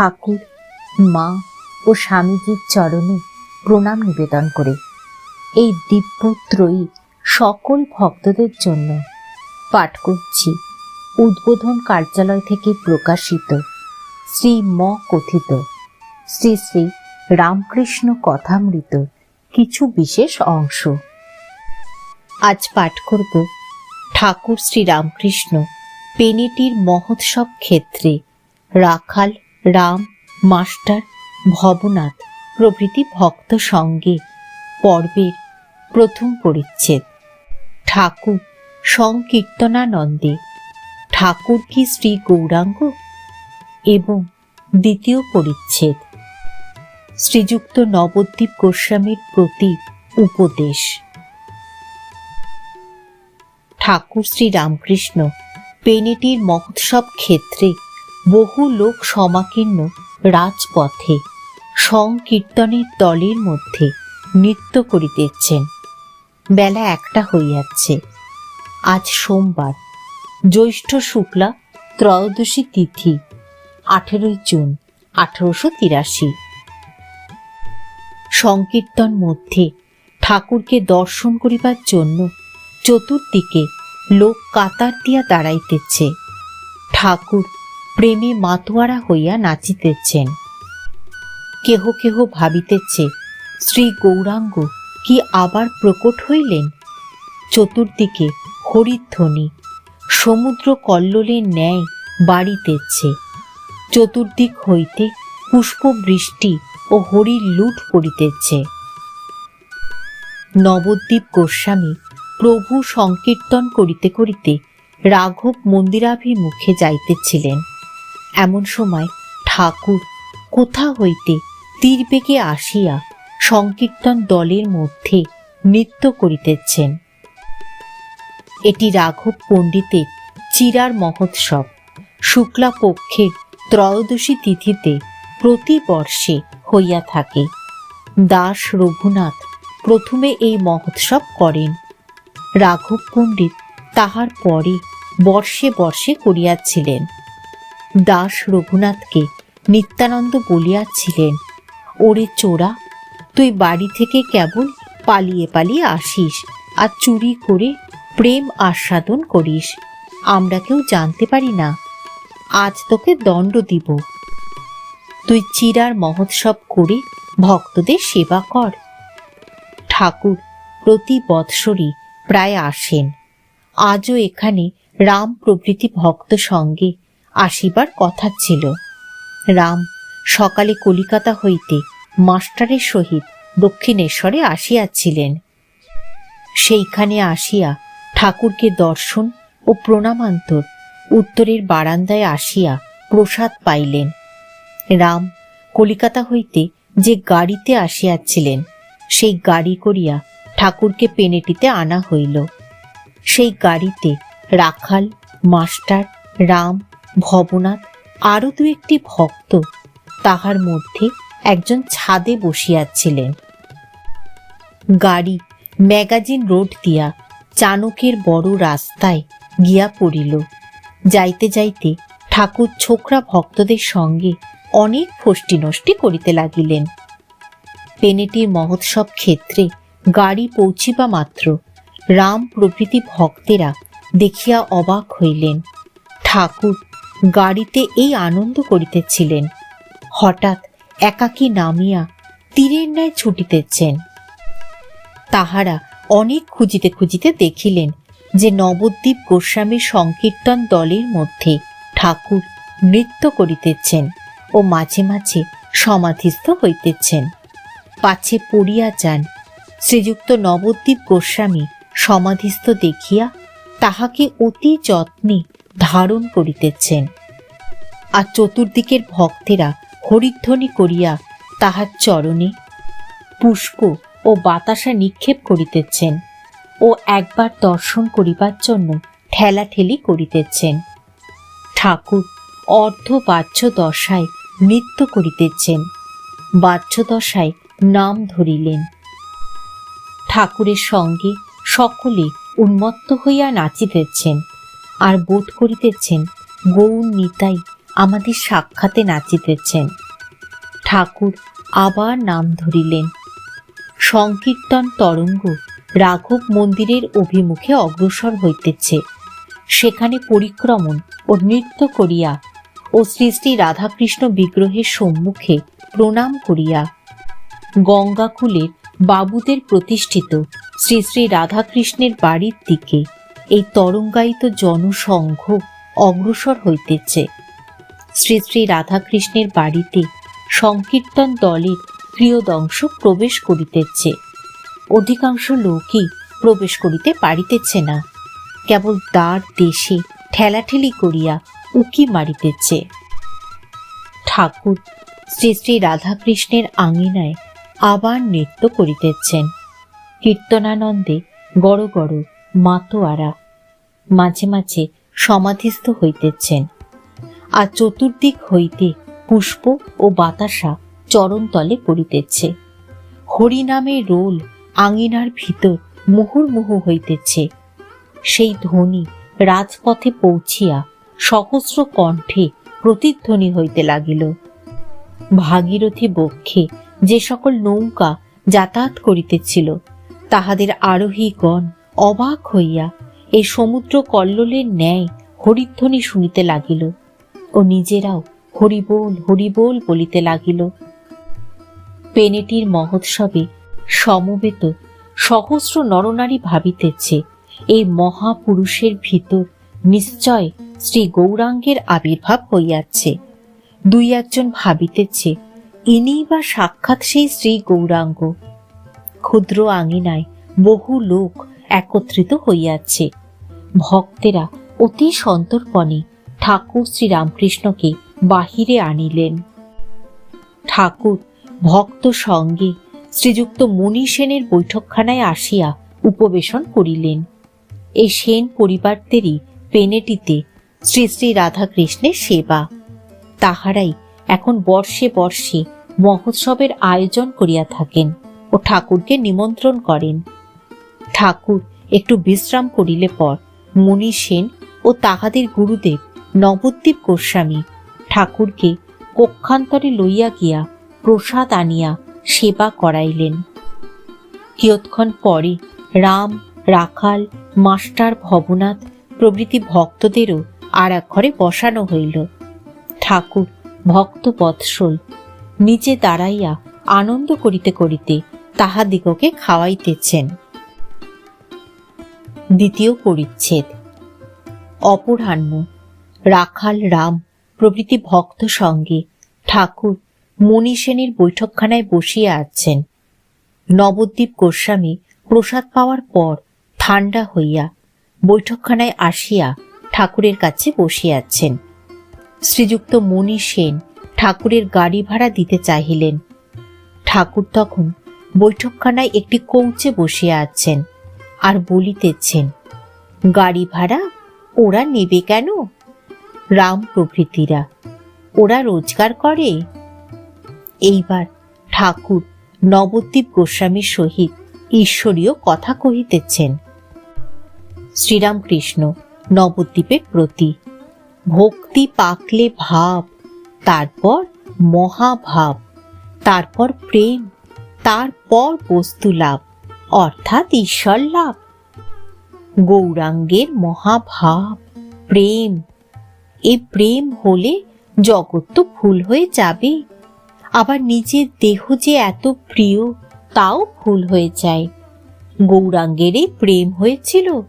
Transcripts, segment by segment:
ঠাকুর, মা ও স্বামীজির চরণে প্রণাম নিবেদন করে। এই দিব্যত্রয়ী সকল ভক্তদের জন্য পাঠ করছি। উদ্বোধন কার্যালয় থেকে প্রকাশিত শ্রী ম কথিত। শ্রী শ্রী রামকৃষ্ণ কথামৃত কিছু বিশেষ অংশ। আজ পাঠ করব ঠাকুর শ্রী রামকৃষ্ণ, পেনেটির মহোৎসব ক্ষেত্রে রাখাল রাম, মাস্টার, ভবনাথ প্রভৃতি ভক্ত সঙ্গে পর্বের প্রথম পরিচ্ছেদ। ঠাকুর সংকীর্তনানন্দে ঠাকুর কি শ্রী গৌরাঙ্গ? এবং দ্বিতীয় পরিচ্ছেদ, শ্রীযুক্ত নবদ্বীপ গোস্বামীর প্রতি উপদেশ। ঠাকুর শ্রী রামকৃষ্ণ, পেনেটির মহোৎসব ক্ষেত্রে বহু লোক সমাকীর্ণ রাজপথে, সংকীর্তনের দলের মধ্যে নৃত্য করিতেছেন। বেলা একটা হইয়াছে। আজ সোমবার, জ্যৈষ্ঠ শুক্লা ত্রয়োদশী তিথি, আঠেরোই জুন, আঠারোশো তিরাশি। সংকীর্তন মধ্যে ঠাকুরকে দর্শন করিবার জন্য চতুর্দিকে লোক কাতার দিয়া দাঁড়াইতেছে। ঠাকুর প্রেমে মাতোয়ারা হইয়া নাচিতেছেন। কেহ কেহ ভাবিতেছে, শ্রী গৌরাঙ্গ, কি আবার প্রকট হইলেন? চতুর্দিকে হরিধ্বনি সমুদ্র কল্লোলের ন্যায় বাড়িতেছে। চতুর্দিক হইতে পুষ্পবৃষ্টি ও হরির লুট পড়িতেছে নবদ্বীপ গোস্বামী প্রভু সংকীর্তন করিতে করিতে রাঘব মন্দিরাভিমুখে যাইতেছিলেন। এমন সময় ঠাকুর কোথা হইতে তীরবেগে আসিয়া সংকীর্তন দলের মধ্যে নৃত্য করিতেছেন। এটি রাঘব পণ্ডিতের চিরার মহোৎসব। শুক্লা পক্ষের ত্রয়োদশী তিথিতে প্রতি বর্ষে হইয়া থাকে। দাস রঘুনাথ প্রথমে এই মহোৎসব করেন। রাঘব পণ্ডিত তাহার পরে বর্ষে বর্ষে করিয়াছিলেন। দাস রঘুনাথকে নিত্যানন্দ বলিয়াছিলেন, ওরে চোরা, তুই বাড়ি থেকে কেবল পালিয়ে পালিয়ে আসিস আর চুরি করে প্রেম আস্বাদন করিস, আমরা কেউ জানতে পারি না। আজ তোকে দণ্ড দিব। তুই চিরার মহোৎসব করে ভক্তদের সেবা কর। ঠাকুর প্রতি বৎসরই প্রায় আসেন। আজও এখানে রাম প্রভৃতি ভক্ত সঙ্গে আসিবার কথা ছিল। রাম সকালে কলিকাতা হইতে মাস্টারের সহিত দক্ষিণেশ্বরে আসিয়াছিলেন। সেইখানে আসিয়া ঠাকুরকে দর্শন ও প্রণামান্তর উত্তরের বারান্দায় আসিয়া প্রসাদ পাইলেন। রাম কলিকাতা হইতে যে গাড়িতে আসিয়াছিলেন, সেই গাড়ি করিয়া ঠাকুরকে পেনেটিতে আনা হইল। সেই গাড়িতে রাখাল, মাস্টার, রাম ভবনাথ আরও দু একটি ভক্ত তাহার মধ্যে একজন ছাদে বসিয়াছিলেন। গাড়ি, ম্যাগাজিন রোড দিয়া চানকের বড় রাস্তায় গিয়া পড়িল। যাইতে যাইতে ঠাকুর ছোকরা ভক্তদের সঙ্গে অনেক ফষ্টি নষ্টি করিতে লাগিলেন। পেনেটির মহোৎসব ক্ষেত্রে গাড়ি পৌঁছিবা মাত্র রাম প্রভৃতি ভক্তেরা দেখিয়া অবাক হইলেন। ঠাকুর গাড়িতে এই আনন্দ করিতেছিলেন। হঠাৎ একাকী নামিয়া তীরের ন্যায় ছুটিতেছেন। তাহারা অনেক খুঁজিতে খুঁজিতে দেখিলেন যে নবদ্বীপ গোস্বামীর সংকীর্তন দলের মধ্যে ঠাকুর নৃত্য করিতেছেন ও মাঝে মাঝে সমাধিস্থ হইতেছেন। পাছে পড়িয়া যান, শ্রীযুক্ত নবদ্বীপ গোস্বামী সমাধিস্থ দেখিয়া তাহাকে অতি যত্নে ধারণ করিতেছেন। আর চতুর্দিকের ভক্তেরা হরিধ্বনি করিয়া তাহার চরণে পুষ্প ও বাতাসা নিক্ষেপ করিতেছেন ও একবার দর্শন করিবার জন্য ঠেলাঠেলি করিতেছেন। ঠাকুর অর্ধ বাহ্য দশায় নৃত্য করিতেছেন বাহ্য দশায় নাম ধরিলেন। ঠাকুরের সঙ্গে সকলে উন্মত্ত হইয়া নাচিতেছেন। আর বোধ করিতেছেন, গৌর নিতাই আমাদের সাক্ষাতে নাচিতেছেন ঠাকুর আবার নাম ধরিলেন। সংকীর্তন তরঙ্গ রাঘব মন্দিরের অভিমুখে অগ্রসর হইতেছে। সেখানে পরিক্রমণ ও নৃত্য করিয়া ও শ্রী শ্রী রাধাকৃষ্ণ বিগ্রহের সম্মুখে প্রণাম করিয়া গঙ্গাকুলের বাবুদের প্রতিষ্ঠিত শ্রী শ্রী রাধাকৃষ্ণের বাড়ির দিকে এই তরঙ্গায়িত জনসংঘ অগ্রসর হইতেছে। শ্রী শ্রী রাধাকৃষ্ণের বাড়িতে সংকীর্তন দলের প্রিয়দংশ প্রবেশ করিতেছে। অধিকাংশ লোকই প্রবেশ করিতে পারিতেছে না। কেবল দ্বার দেশে ঠেলাঠেলি করিয়া উকি মারিতেছে। ঠাকুর শ্রী শ্রী রাধাকৃষ্ণের আঙিনায় আবার নৃত্য করিতেছেন। কীর্তনানন্দে গড় গড় মাতোয়ারা মাঝে মাঝে সমাধিস্থ হইতেছেন। আর চতুর্দিক হইতে পুষ্প ও বাতাসা চরণতলে পড়িতেছে। হরিনামে রোল আঙিনার ভিতর মুহুর্মুহু হইতেছে। সেই ধ্বনি রাজপথে পৌঁছিয়া সহস্র কণ্ঠে প্রতিধ্বনি হইতে লাগিল। ভাগীরথী বক্ষে যে সকল নৌকা যাতায়াত করিতেছিল, তাহাদের আরোহীগণ অবাক হইয়া এই সমুদ্র কল্লোলের ন্যায় হরিধ্বনি শুনিতে লাগিল ও নিজেরাও হরিবোল হরিবোল বলিতে লাগিল। পেনেটির মহোৎসবে সমবেত সহস্র নরনারী ভাবিতেছে এই মহাপুরুষের ভিতর নিশ্চয় শ্রী গৌরাঙ্গের আবির্ভাব হইয়াছে। দুই একজন ভাবিতেছে, ইনিই বা সাক্ষাৎ সেই শ্রী গৌরাঙ্গ? ক্ষুদ্র আঙিনায় বহু লোক একত্রিত হইয়াছে। ভক্তেরা অতি সন্তর্পণে ঠাকুর শ্রীরামকৃষ্ণকে বাহিরে আনিলেন। ঠাকুর ভক্ত সঙ্গে শ্রীযুক্ত মণি সেনের বৈঠকখানায় আসিয়া উপবেশন করিলেন। এই সেন পরিবারদেরই পেনেটিতে শ্রী শ্রী রাধাকৃষ্ণের সেবা। তাহারাই এখন বর্ষে বর্ষে মহোৎসবের আয়োজন করিয়া থাকেন ও ঠাকুরকে নিমন্ত্রণ করেন। ঠাকুর, একটু বিশ্রাম করিলে পর। মণি সেন ও তাহাদের গুরুদেব, নবদ্বীপ গোস্বামী, ঠাকুরকে কক্ষান্তরে লইয়া গিয়া প্রসাদ আনিয়া সেবা করাইলেন। কিয়ৎক্ষণ পরে রাম, রাখাল, মাস্টার ভবনাথ প্রভৃতি ভক্তদেরও আর এক ঘরে বসানো হইল। ঠাকুর ভক্ত বৎসল নিচে দাঁড়াইয়া আনন্দ করিতে করিতে তাহাদিগকে খাওয়াইতেছেন। দ্বিতীয় পরিচ্ছেদ। অপরাহ্ন, রাখাল রাম, প্রভৃতি ভক্ত সঙ্গে ঠাকুর মণি সেনের বৈঠকখানায় বসিয়া আছেন। নবদ্বীপ গোস্বামী প্রসাদ পাওয়ার পর ঠান্ডা হইয়া বৈঠকখানায় আসিয়া ঠাকুরের কাছে বসিয়াছেন। শ্রীযুক্ত মণি সেন ঠাকুরের গাড়ি ভাড়া দিতে চাহিলেন। ঠাকুর তখন বৈঠকখানায় একটি কৌচে বসিয়া আছেন। আর বলিতেছেন, গাড়ি ভাড়া? ওরা নেবে কেন? রাম প্রভৃতিরা, ওরা রোজগার করে। এইবার ঠাকুর নবদ্বীপ গোস্বামীর সহিত ঈশ্বরীয় কথা কহিতেছেন। শ্রীরামকৃষ্ণ, নবদ্বীপের প্রতি ভক্তি পাকলে ভাব, তারপর মহাভাব, তারপর প্রেম, তারপর বস্তু লাভ। অর্থাৎ ঈশ্বর লাভ। গৌরাঙ্গের মহাভাব, প্রেম। এ প্রেম হলে জগৎ তো ভুল হয়ে যাবে। আবার নিজের দেহ যে এত প্রিয়, তাও ভুল হয়ে যায়। গৌরাঙ্গেরই প্রেম হয়েছিল।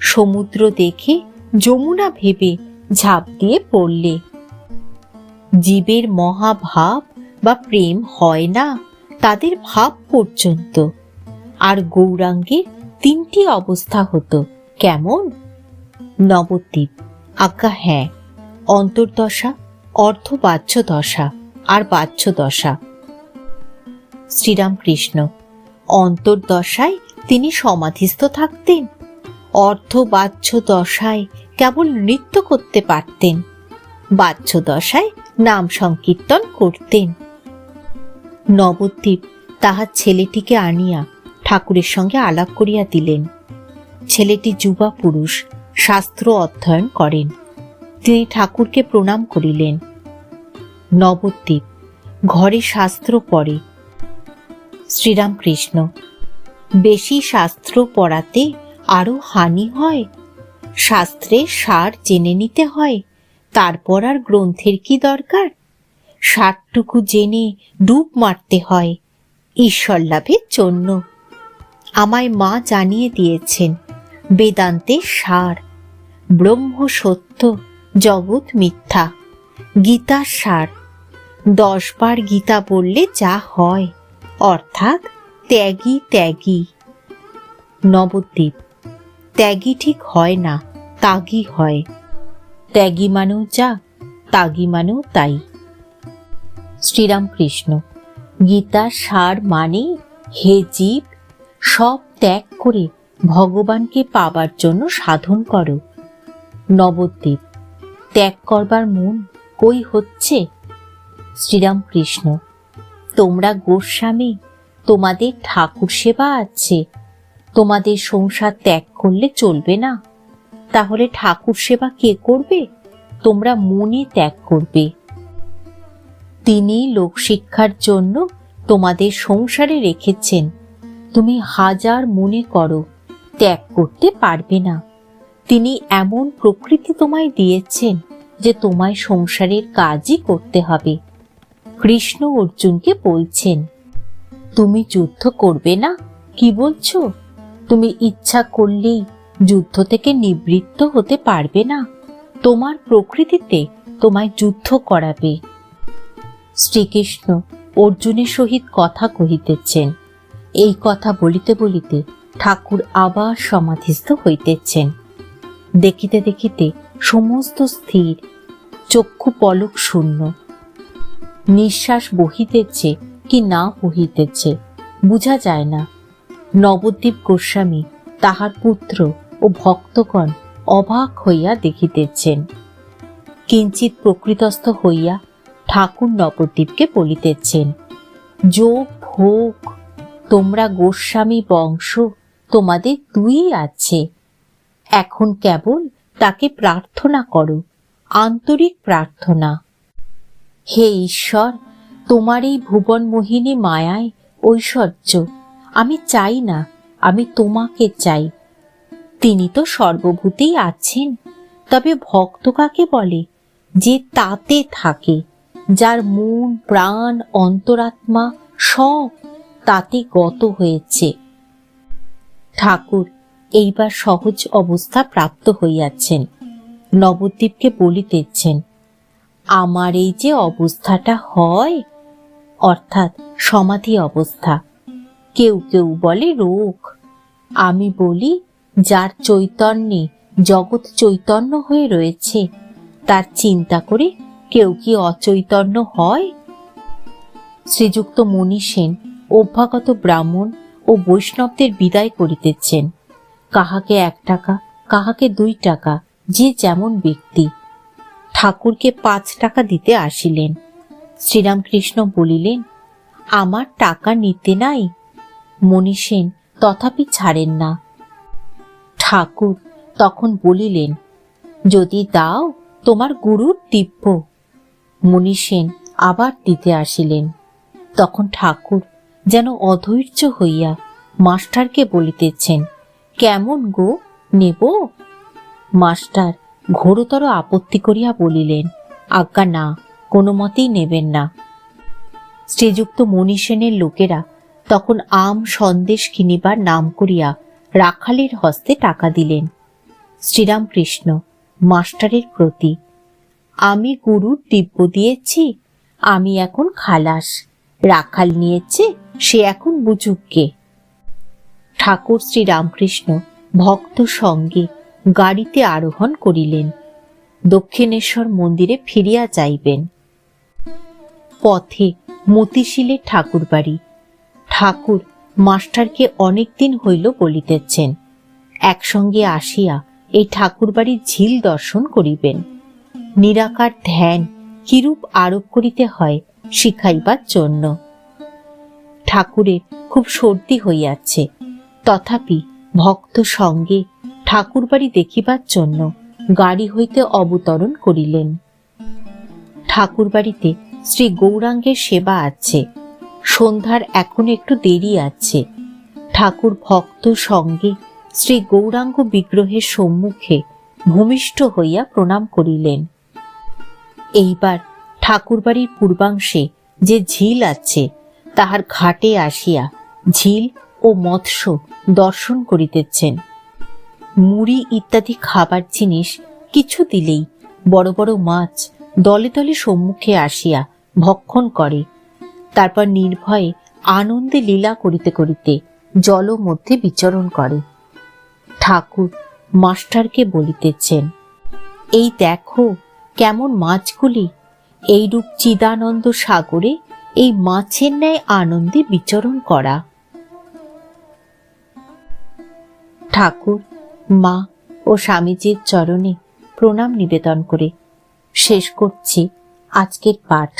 সমুদ্র দেখে যমুনা ভেবে ঝাঁপ দিয়ে পড়লে। জীবের মহাভাব বা প্রেম হয় না, তাদের ভাব পর্যন্ত। আর গৌরাঙ্গের তিনটি অবস্থা হতো। কেমন? নবদ্বীপ, আজ্ঞা হ্যাঁ অন্তর্দশা অর্ধবাহ্য দশা আর বাহ্য দশা শ্রীরামকৃষ্ণ, অন্তর্দশায় তিনি সমাধিস্থ থাকতেন। অর্ধবাহ্য দশায় কেবল নৃত্য করতে পারতেন। বাহ্য দশায় নাম সংকীর্তন করতেন। নবদ্বীপ তাহার ছেলেটিকে আনিয়া ঠাকুরের সঙ্গে আলাপ করিয়া দিলেন। ছেলেটি যুবা পুরুষ, শাস্ত্র অধ্যয়ন করেন। তিনি ঠাকুরকে প্রণাম করিলেন। নবদ্বীপ, ঘরে শাস্ত্র পড়ে। শ্রীরামকৃষ্ণ, বেশি শাস্ত্র পড়াতে আরও হানি হয়? শাস্ত্রের সার জেনে নিতে হয়, তারপর আর গ্রন্থের কি দরকার? সারটুকু জেনে ডুব মারতে হয় ঈশ্বর লাভের জন্য। আমায় মা জানিয়ে দিয়েছেন বেদান্তের সার, ব্রহ্ম সত্য, জগৎ মিথ্যা গীতার সার। দশবার গীতা বললে যা হয়, অর্থাৎ ত্যাগী ত্যাগী। নবদ্বীপ, ত্যাগী ঠিক হয় না, তাগি হয়। ত্যাগী মানেও যা, তাগি মানেও তাই। শ্রীরামকৃষ্ণ গীতার সার মানে হে জীব সব ত্যাগ করে ভগবানকে পাবার জন্য সাধন করো। নবদ্বীপ, ত্যাগ করবার মন কই হচ্ছে? শ্রীরামকৃষ্ণ, তোমরা গোস্বামী, তোমাদের ঠাকুর সেবা আছে। তোমাদের সংসার ত্যাগ করলে চলবে না। তাহলে ঠাকুর সেবা কে করবে? তোমরা মনে ত্যাগ করবে। তিনি লোকশিক্ষার জন্য তোমাদের সংসারে রেখেছেন। তুমি হাজার মনে করো, ত্যাগ করতে পারবে না। তিনি এমন প্রকৃতি তোমায় দিয়েছেন যে তোমায় সংসারের কাজই করতে হবে। কৃষ্ণ অর্জুনকে বলছেন, তুমি যুদ্ধ করবে না? কি বলছো? তুমি ইচ্ছা করলেই যুদ্ধ থেকে নিবৃত্ত হতে পারবে না। তোমার প্রকৃতিতে তোমায় যুদ্ধ করাবে। শ্রীকৃষ্ণ অর্জুনের সহিত কথা কহিতেছেন এই কথা বলিতে বলিতে ঠাকুর আবার সমাধিস্থ হইতেছেন। দেখিতে দেখিতে সমস্ত স্থির, চক্ষু পলক শূন্য। নিঃশ্বাস বহিতেছে কি না বহিতেছে, বুঝা যায় না। নবদ্বীপ গোস্বামী তাহার পুত্র ও ভক্তগণ অবাক হইয়া দেখিতেছেন। কিঞ্চিত প্রকৃতস্থ হইয়া ঠাকুর নবদ্বীপকে বলিতেছেন, যোগ, ভোগ তোমরা গোস্বামী বংশ, তোমাদের দুই আছে। এখন কেবল তাকে প্রার্থনা করো, আন্তরিক প্রার্থনা। হে ঈশ্বর, তোমার এই ভুবন মোহিনী মায়ায় ঐশ্বর্য। আমি চাই না, আমি তোমাকে চাই। তিনি তো সর্বভূতেই আছেন, তবে ভক্ত কাকে বলে? যে তাতে থাকে, যার মন, প্রাণ, অন্তরাত্মা সব তাতে গত হয়েছে। ঠাকুর এইবার সহজ অবস্থা প্রাপ্ত হইয়াছেন। নবদ্বীপকে বলিতেছেন, আমার এই যে অবস্থাটা হয়, অর্থাৎ সমাধি অবস্থা, কেউ কেউ বলে রোগ। আমি বলি, যার চৈতন্যে জগৎ চৈতন্য হয়ে রয়েছে, তার চিন্তা করে কেউ কি অচৈতন্য হয়? শ্রীযুক্ত মণি সেন অভ্যাগত ব্রাহ্মণ ও বৈষ্ণবদের বিদায় করিতেছেন। কাহাকে এক টাকা, কাহাকে দুই টাকা, যে যেমন ব্যক্তি। ঠাকুরকে পাঁচ টাকা দিতে আসিলেন। শ্রীরামকৃষ্ণ বলিলেন, আমার টাকা নিতে নাই? মনীষেন, তথাপি ছাড়েন না। ঠাকুর তখন বলিলেন, যদি দাও, তোমার গুরুর দিব্য। মণি সেন আবার দিতে আসিলেন। তখন ঠাকুর যেন অধৈর্য হইয়া মাস্টারকে বলিতেছেন, কেমন গো, নেব? মাস্টার ঘোরতর আপত্তি করিয়া বলিলেন, আজ্ঞা না, কোনো মতেই নেবেন না। শ্রীযুক্ত মনীষেনের লোকেরা তখন আম সন্দেশ কিনিবার নাম করিয়া রাখালের হস্তে টাকা দিলেন। শ্রীরামকৃষ্ণ মাস্টারের প্রতি, আমি গুরুর দিব্য দিয়েছি, আমি এখন খালাস, রাখাল নিয়েছে সে এখন বুঝুককে। ঠাকুর শ্রীরামকৃষ্ণ ভক্ত সঙ্গে গাড়িতে আরোহণ করিলেন। দক্ষিণেশ্বর মন্দিরে ফিরিয়া যাইবেন। পথে মতিশিলের ঠাকুর বাড়ি ঠাকুর মাস্টারকে অনেকদিন হইল বলিতেছেন। একসঙ্গে আসিয়া এই ঠাকুর বাড়ির ঝিল দর্শন করিবেন। নিরাকার ধ্যান কিরূপ আরোপ করিতে হয়, শিখাইবার জন্য। ঠাকুরের খুব সর্দি হইয়াছে। তথাপি ভক্ত সঙ্গে ঠাকুর বাড়ি দেখিবার জন্য গাড়ি হইতে অবতরণ করিলেন। ঠাকুর বাড়িতে শ্রী গৌরাঙ্গের সেবা আছে। সন্ধ্যার এখন একটু দেরি আছে। ঠাকুর ভক্ত সঙ্গে শ্রী গৌরাঙ্গ বিগ্রহের সম্মুখে ভূমিষ্ঠ হইয়া প্রণাম করিলেন। এইবার ঠাকুরবাড়ির পূর্বাংশে যে ঝিল আছে তাহার ঘাটে আসিয়া ঝিল ও মৎস্য দর্শন করিতেছেন। মুড়ি ইত্যাদি খাবার জিনিস কিছু দিলেই বড় বড় মাছ দলে দলে সম্মুখে আসিয়া ভক্ষণ করে। তারপর নির্ভয়ে আনন্দে লীলা করিতে করিতে জল মধ্যে বিচরণ করে। ঠাকুর মাস্টারকে বলিতেছেন, এই দেখো কেমন মাছগুলি। এইরূপ চিদানন্দ সাগরে এই মাছের ন্যায় আনন্দে বিচরণ করা। ঠাকুর, মা ও স্বামীজির চরণে প্রণাম নিবেদন করে শেষ করছি আজকের পাঠ।